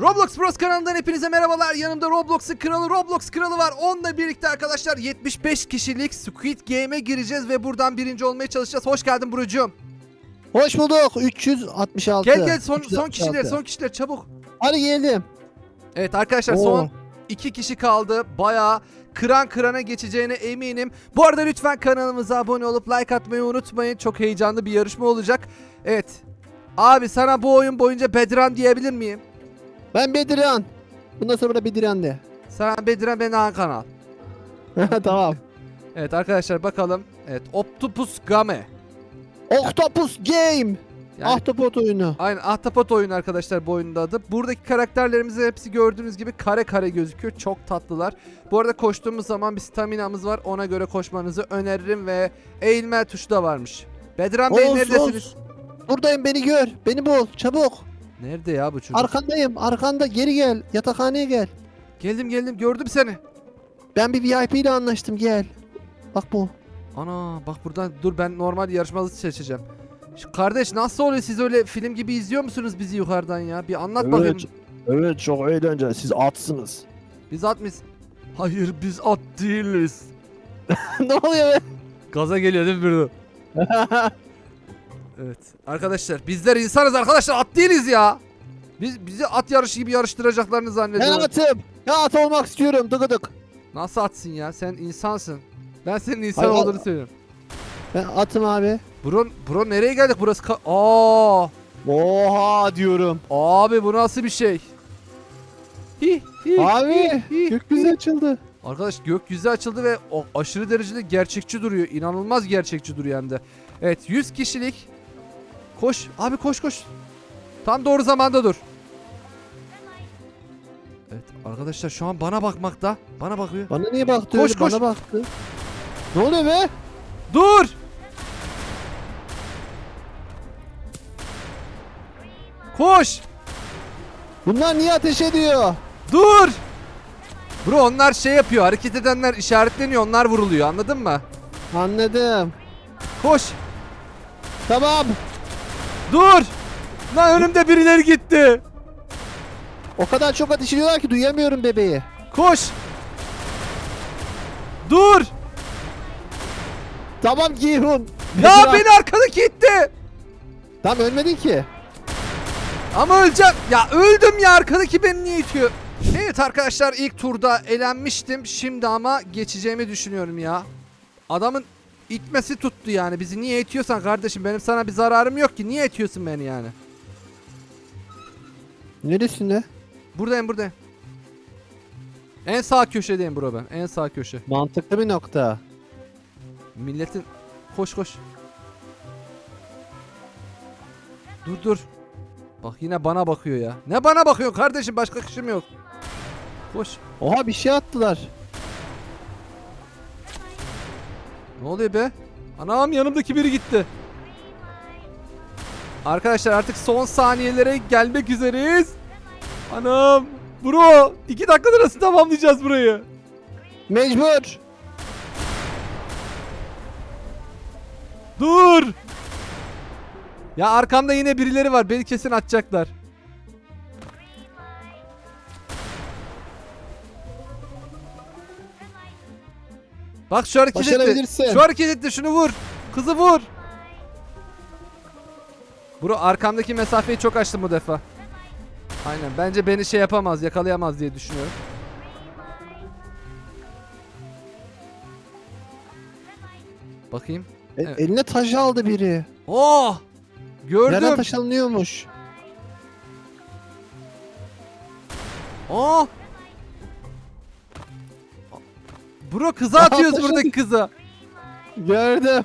Roblox Bros kanalından hepinize merhabalar. Yanımda Roblox'un kralı Roblox kralı var. Onunla birlikte arkadaşlar 75 kişilik Squid Game'e gireceğiz ve buradan birinci olmaya çalışacağız. Hoş geldin Burucuğum. Hoş bulduk. 366. Gel gel son, son 366. kişiler son kişiler çabuk. Hadi geldim. Evet arkadaşlar Oo. son iki kişi kaldı. Bayağı kıran kırana geçeceğine eminim. Bu arada lütfen kanalımıza abone olup like atmayı unutmayın. Çok heyecanlı bir yarışma olacak. Evet. Abi sana bu oyun boyunca Bedran diyebilir miyim? Ben Bedirhan. Bundan sonra da Bedirhan de. Sana Bedran ben Han kanal. tamam. Evet arkadaşlar bakalım. Evet Octopus Game. Octopus Game. Yani Ahtapot oyunu. Aynen ahtapot oyunu arkadaşlar bu oyunun da adı. Buradaki karakterlerimizin hepsi gördüğünüz gibi kare kare gözüküyor. Çok tatlılar. Bu arada koştuğumuz zaman bir staminamız var. Ona göre koşmanızı öneririm ve eğilme tuşu da varmış. Bedran Bey neredesiniz? Buradayım beni gör. Beni bul. Çabuk. Nerede ya bu çocuk? Arkandayım. Arkanda geri gel. Yatakhaneye gel. geldim geldim gördüm seni. Ben bir VIP ile anlaştım gel. Bak bu. Ana bak buradan dur ben normal yarışmacı seçeceğim. Şu kardeş nasıl oluyor siz öyle film gibi izliyor musunuz bizi yukarıdan ya? Bir anlat bakayım. Evet çok eğlenceli. Siz atsınız. Biz at mıyız? Hayır biz at değiliz. ne oluyor be? Gaza geliyor değil mi Bruno? Evet. Arkadaşlar bizler insanız arkadaşlar at değiliz ya. Biz bizi at yarışı gibi yarıştıracaklarını Ben zannediyorum. atım. Ya at olmak istiyorum. Dıgıdık. Nasıl atsın ya? Sen insansın. Ben senin insan Hayır, olduğunu söylüyorum. Ben atım abi. Bro, bro nereye geldik? Burası ka- Aa! Oha diyorum. Abi bu nasıl bir şey? Hi, hi, Abi hi, hi, gökyüzü açıldı. Arkadaş gökyüzü açıldı ve o aşırı derecede gerçekçi duruyor. İnanılmaz gerçekçi duruyor hem de. Evet 100 kişilik. Koş abi koş koş. Tam doğru zamanda dur. Evet arkadaşlar şu an bana bakmakta. Bana bakıyor. Bana niye baktı Koş, koş. Bana baktı. Ne oluyor be? Dur! Koş! Bunlar niye ateş ediyor? Dur! Bro onlar şey yapıyor. Hareket edenler işaretleniyor. Onlar vuruluyor. Anladın mı? Anladım. Koş! Tamam. Dur! Lan önümde birileri gitti. O kadar çok ateş ediyorlar ki duyamıyorum bebeği. Koş! Dur! Tamam Gihun. Ya beni arkadaki itti. Tamam ölmedin ki. Ama öleceğim. Ya öldüm ya arkadaki beni niye itiyor? Evet arkadaşlar ilk turda elenmiştim. Şimdi ama geçeceğimi düşünüyorum ya. Adamın itmesi tuttu yani. Bizi niye itiyorsan kardeşim benim sana bir zararım yok ki. Niye itiyorsun beni yani? Neresinde? Buradayım buradayım. En sağ köşedeyim bro ben. En sağ köşe. Mantıklı bir nokta. Milletin koş koş. Dur dur. Bak yine bana bakıyor ya. Ne bana bakıyor kardeşim başka kişim yok. Koş. Oha bir şey attılar. Ne oluyor be? Anam yanımdaki biri gitti. Arkadaşlar artık son saniyelere gelmek üzereyiz. Anam. Bro. iki dakikada nasıl tamamlayacağız burayı? Mecbur. Dur. Ya arkamda yine birileri var. Beni kesin atacaklar. Bak şu hareket etti. Şu hareket etti. Şunu vur. Kızı vur. Bro arkamdaki mesafeyi çok açtım bu defa. Aynen. Bence beni şey yapamaz, yakalayamaz diye düşünüyorum. Bakayım. E- Evet. Eline taş aldı biri. Oh! Gördüm. Nereden taş alınıyormuş? Oh! Bro kıza atıyoruz buradaki kıza. Gördüm.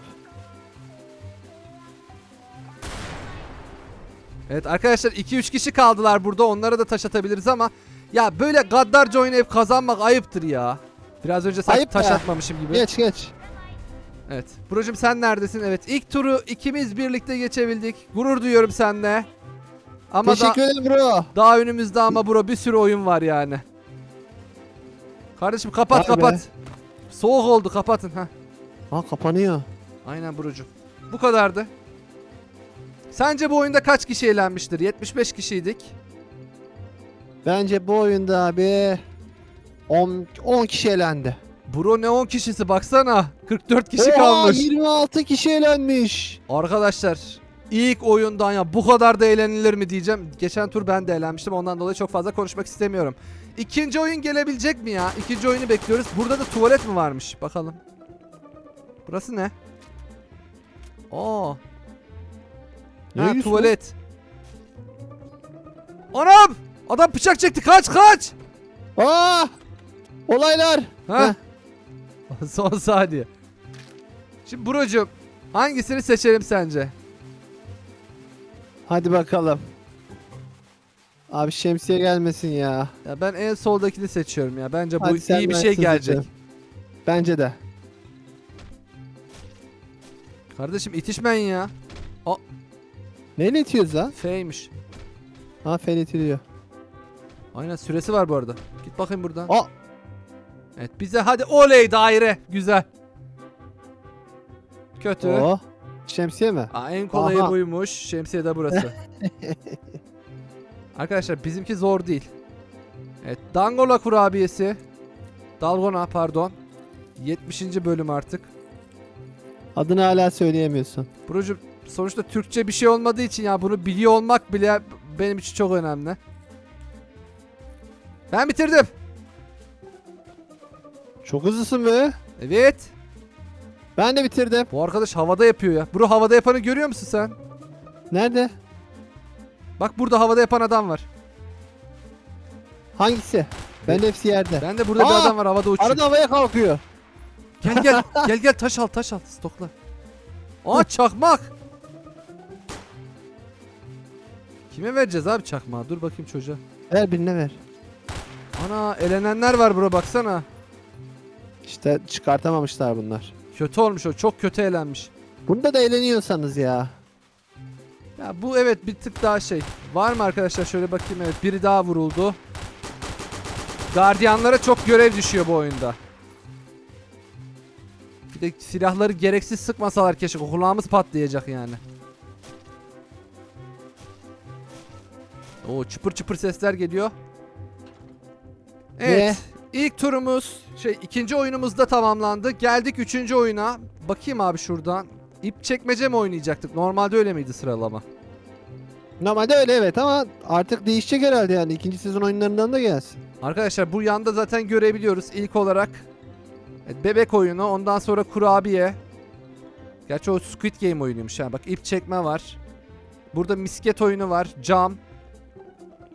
Evet arkadaşlar 2-3 kişi kaldılar burada. Onlara da taş atabiliriz ama ya böyle gaddarca oynayıp kazanmak ayıptır ya. Biraz önce sanki Ayıp taş be. atmamışım gibi. Geç geç. Evet. Brocum sen neredesin? Evet. ilk turu ikimiz birlikte geçebildik. Gurur duyuyorum seninle. Ama da, Teşekkür ederim bro. daha önümüzde ama bro bir sürü oyun var yani. Kardeşim kapat be. kapat. Soğuk oldu kapatın. Heh. Ha kapanıyor. Aynen Burucu. Bu kadardı. Sence bu oyunda kaç kişi eğlenmiştir? 75 kişiydik. Bence bu oyunda abi 10 10 kişi elendi. Bro ne 10 kişisi baksana. 44 kişi Oha, kalmış. 26 kişi elenmiş. Arkadaşlar ilk oyundan ya bu kadar da eğlenilir mi diyeceğim. Geçen tur ben de eğlenmiştim ondan dolayı çok fazla konuşmak istemiyorum. İkinci oyun gelebilecek mi ya? İkinci oyunu bekliyoruz. Burada da tuvalet mi varmış? Bakalım. Burası ne? Aa. Ne Ha tuvalet. Anam! Adam bıçak çekti. Kaç kaç! Aa! Olaylar. Ha? Son saniye. Şimdi Buracığım hangisini seçelim sence? Hadi bakalım. Abi şemsiye gelmesin ya. Ya ben en soldakini seçiyorum ya. Bence bu Hadi sen iyi bir şey gelecek. seçelim. Bence de. Kardeşim itişmeyin ya. Neyle itiyoruz lan? F'ymiş. Ha fel itiliyor. Aynen süresi var bu arada. Git bakayım buradan. Aa! Evet bize hadi oley daire. Güzel. Kötü. Oh. Şemsiye mi? Aa, en kolayı Aha. buymuş. Şemsiye de burası. Arkadaşlar bizimki zor değil. Evet Dangola kurabiyesi. Dalgona pardon. 70. bölüm artık. Adını hala söyleyemiyorsun. Buracığım sonuçta Türkçe bir şey olmadığı için ya bunu biliyor olmak bile benim için çok önemli. Ben bitirdim. Çok hızlısın be. Evet. Ben de bitirdim. Bu arkadaş havada yapıyor ya. Bro havada yapanı görüyor musun sen? Nerede? Bak burada havada yapan adam var. Hangisi? Ben de hepsi yerde. Ben de burada bir Aa! adam var havada uçuyor. Arada havaya kalkıyor. Gel gel gel gel taş al taş al stokla. Aa çakmak. Kime vereceğiz abi çakmağı? Dur bakayım çocuğa. Ver birine ver. Ana elenenler var bro baksana. İşte çıkartamamışlar bunlar. Kötü olmuş o çok kötü elenmiş. Bunda da eğleniyorsanız ya. Ya bu evet bir tık daha şey. Var mı arkadaşlar şöyle bakayım evet biri daha vuruldu. Gardiyanlara çok görev düşüyor bu oyunda. Bir de silahları gereksiz sıkmasalar keşke kulağımız patlayacak yani. Oo çıpır çıpır sesler geliyor. Evet. ilk turumuz şey ikinci oyunumuz da tamamlandı. Geldik üçüncü oyuna. Bakayım abi şuradan. İp çekmece mi oynayacaktık? Normalde öyle miydi sıralama? Normalde öyle evet ama artık değişecek herhalde yani. ikinci sezon oyunlarından da gelsin. Arkadaşlar bu yanda zaten görebiliyoruz ilk olarak. bebek oyunu ondan sonra kurabiye. Gerçi o Squid Game oyunuymuş ha. Bak ip çekme var. Burada misket oyunu var. Cam.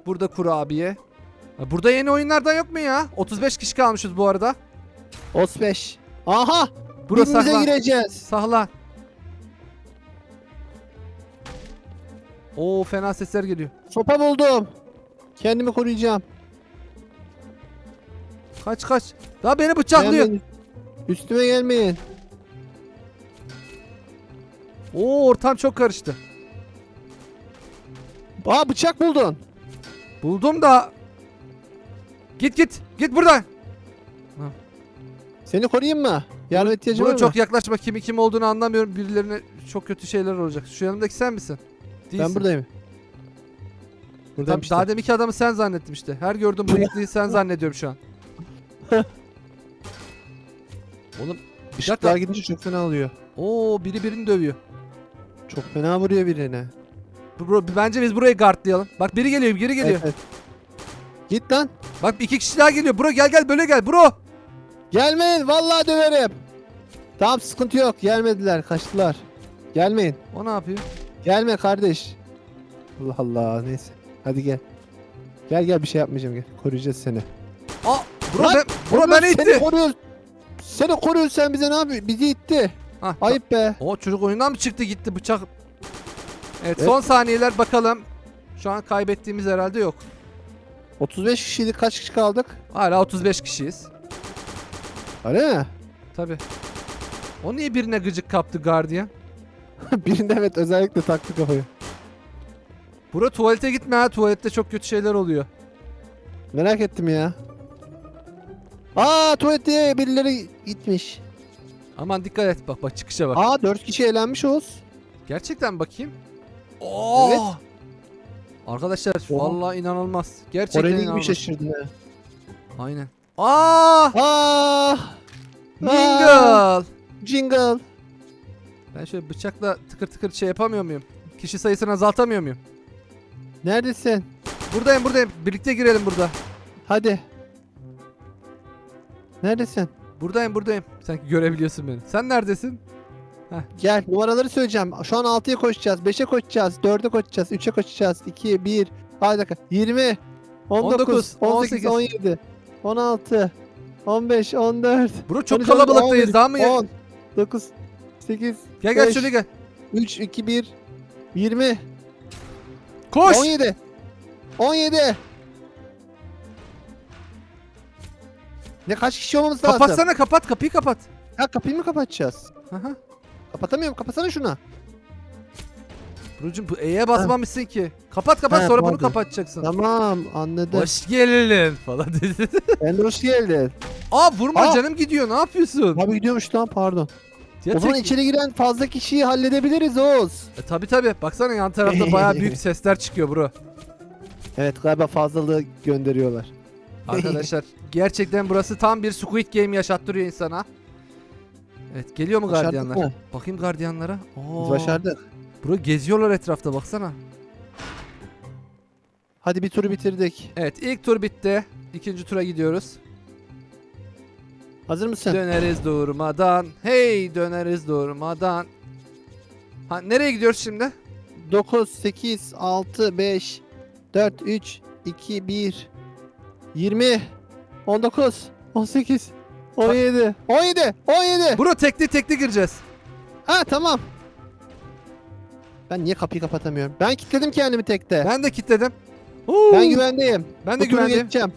Burada kurabiye. Burada yeni oyunlardan yok mu ya? 35 kişi kalmışız bu arada. Os 5. Aha! Burası Birbirimize gireceğiz. Sahlan. Oo fena sesler geliyor. Sopa buldum. Kendimi koruyacağım. Kaç kaç. Daha beni bıçaklıyor. Gelmeyin. Üstüme gelmeyin. Oo ortam çok karıştı. Aa bıçak buldun. Buldum da. Git git. Git buradan. Seni koruyayım mı? Yardım ihtiyacın var Buna mı? çok yaklaşma. Kimi kim olduğunu anlamıyorum. Birilerine çok kötü şeyler olacak. Şu yanımdaki sen misin? Değilsin. Ben buradayım. Buradayım işte. Daha deminki adamı sen zannettim işte. Her gördüğüm bıyıklıyı sen zannediyorum şu an. Oğlum dakika. gidince çok fena oluyor. Oo biri birini dövüyor. Çok fena vuruyor birine. Bro, bence biz burayı guardlayalım. Bak biri geliyor, biri geliyor. Evet, evet. Git lan. Bak iki kişi daha geliyor. Bro gel gel böyle gel bro. Gelmeyin vallahi döverim. Tamam sıkıntı yok. Gelmediler kaçtılar. Gelmeyin. O ne yapıyor? Gelme kardeş. Allah Allah neyse. Hadi gel. Gel gel bir şey yapmayacağım gel. Koruyacağız seni. Aa bro Lan, ben, bro beni Seni itti. koruyoruz. Seni koruyoruz sen bize ne yapıyorsun? Bizi itti. Hah, Ayıp be. O çocuk oyundan mı çıktı gitti bıçak. Evet, Evet. son saniyeler bakalım. Şu an kaybettiğimiz herhalde yok. 35 kişiydik kaç kişi kaldık? Hala 35 kişiyiz. Öyle mi? Tabi. O niye birine gıcık kaptı gardiyan? Birinde evet özellikle taktı kafayı. Bro tuvalete gitme ha tuvalette çok kötü şeyler oluyor. Merak ettim ya. Aa tuvalete birileri gitmiş. Aman dikkat et bak bak çıkışa bak. Aa 4 kişi eğlenmiş Oğuz. Gerçekten bakayım. Oo. Evet. Arkadaşlar Oha. vallahi inanılmaz. Gerçekten Oraya gibi inanılmaz. şaşırdın ha. Aynen. Aa! Ah! Mingle! Jingle. Ben şöyle bıçakla tıkır tıkır şey yapamıyor muyum? Kişi sayısını azaltamıyor muyum? Neredesin? Buradayım buradayım. Birlikte girelim burada. Hadi. Neredesin? Buradayım buradayım. Sanki görebiliyorsun beni. Sen neredesin? Gel numaraları söyleyeceğim. Şu an 6'ya koşacağız, 5'e koşacağız, 4'e koşacağız, 3'e koşacağız. 2, 1, hadi dakika. 20, 19, 18, 17, 16, 15, 14. Bro çok 13, kalabalıktayız. 11, Daha mı? ya- 10, 9, 8, Gel gel beş, şöyle gel. 3, 2, 1, 20, Koş. 17, 17. Ne kaç kişi olmamız lazım? Kapatsana kapat kapıyı kapat. Ha kapıyı mı kapatacağız? Aha. Kapatamıyorum. Kapatsana şunu. Brucum bu E'ye basmamışsın ki. Kapat kapat He, sonra bunu pardon. kapatacaksın. Tamam anladım. Hoş geldin falan dedi. Ben de hoş geldin. Aa vurma Aa. canım gidiyor. Ne yapıyorsun? Abi gidiyormuş lan pardon. Ya o zaman tek- içeri giren fazla kişiyi halledebiliriz Oğuz. E, tabi tabi. Baksana yan tarafta bayağı büyük sesler çıkıyor bro. Evet galiba fazlalığı gönderiyorlar. Arkadaşlar gerçekten burası tam bir Squid Game yaşattırıyor insana. Evet geliyor mu Başardık gardiyanlar? mı? Bakayım gardiyanlara. Oo. Başardık. Bro geziyorlar etrafta baksana. Hadi bir turu bitirdik. Evet ilk tur bitti. İkinci tura gidiyoruz. Hazır mısın? Döneriz durmadan. Hey döneriz durmadan. Ha nereye gidiyoruz şimdi? 9, 8, 6, 5, 4, 3, 2, 1, 20, 19, 18, 17, 17, 17. Bro tekli tekli gireceğiz. Ha tamam. Ben niye kapıyı kapatamıyorum? Ben kilitledim kendimi tekte. Ben, Ben de kilitledim. Oo, güvendeyim. ben Bu de turu güvendeyim. geçeceğim.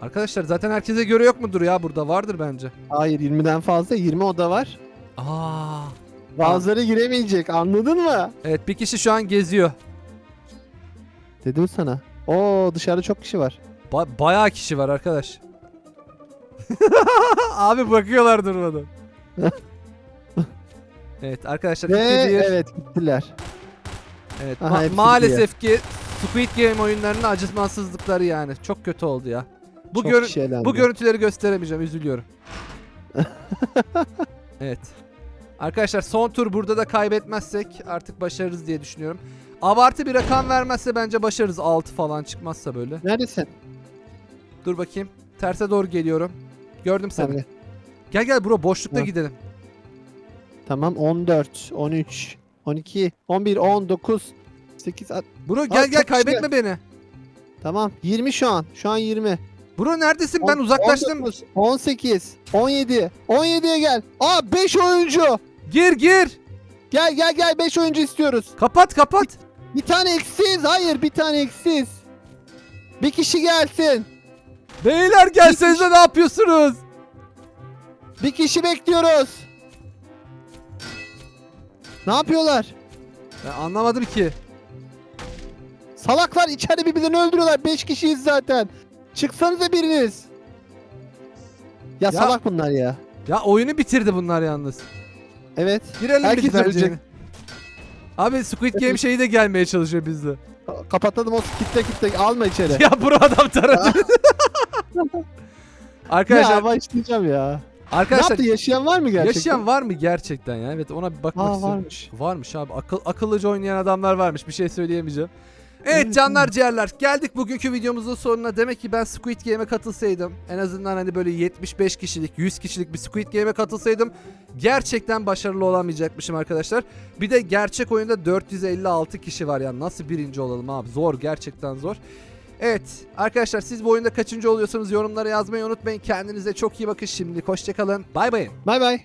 Arkadaşlar zaten herkese göre yok mudur ya burada? Vardır bence. Hayır 20'den fazla 20 oda var. Aa. Bazıları giremeyecek anladın mı? Evet bir kişi şu an geziyor. Dedim sana. Oo dışarıda çok kişi var. Ba- bayağı kişi var arkadaş. Abi bakıyorlar durmadan. evet arkadaşlar Ve iki bir. Evet, evet gittiler. Aha, ma- maalesef ki Squid Game oyunlarının acımasızlıkları yani. Çok kötü oldu ya. Bu çok gör- elendi. bu görüntüleri gösteremeyeceğim üzülüyorum. evet. Arkadaşlar son tur burada da kaybetmezsek artık başarırız diye düşünüyorum. Abartı bir rakam vermezse bence başarırız 6 falan çıkmazsa böyle. Neredesin? Dur bakayım. Terse doğru geliyorum. Gördüm seni. Tabii. Gel gel bro boşlukta Ha. gidelim. Tamam 14, 13, 12, 11, 19, 8, at- Bro gel gel çok kaybetme beni. tamam 20 şu an. Şu an 20. Bro neredesin? Ben On- uzaklaştım. 19, 18, 17, 17'ye gel. Aa 5 oyuncu. Gir gir. Gel gel gel 5 oyuncu istiyoruz. Kapat kapat. Bir tane eksiz. Hayır bir tane eksiz. Bir kişi gelsin. Beyler gelsenize ne yapıyorsunuz? Bir kişi bekliyoruz. Ne yapıyorlar? Ben anlamadım ki. Salaklar içeride birbirlerini öldürüyorlar. 5 kişiyiz zaten. Çıksanıza biriniz. Ya, Ya- salak bunlar ya. Ya oyunu bitirdi bunlar yalnız. Evet. Girelim Herkes ölecek. Abi Squid Game şeyi de gelmeye çalışıyor bizde. Ka- Kapatalım o kitle kitle alma içeri. ya bro adam taradı. arkadaşlar ya başlayacağım ya. Ne arkadaşlar yaptı? Yaşayan var mı gerçekten? yaşayan var mı gerçekten ya? Evet ona bir bakmak Aa istiyorum. varmış. Varmış abi. Akıl, akıllıca oynayan adamlar varmış. Bir şey söyleyemeyeceğim. Evet canlar ciğerler geldik bugünkü videomuzun sonuna. Demek ki ben Squid Game'e katılsaydım en azından hani böyle 75 kişilik 100 kişilik bir Squid Game'e katılsaydım gerçekten başarılı olamayacakmışım arkadaşlar. Bir de gerçek oyunda 456 kişi var ya nasıl birinci olalım abi zor gerçekten zor. Evet arkadaşlar siz bu oyunda kaçıncı oluyorsanız yorumlara yazmayı unutmayın. Kendinize çok iyi bakın şimdilik hoşçakalın. Bay bay. Bay bay.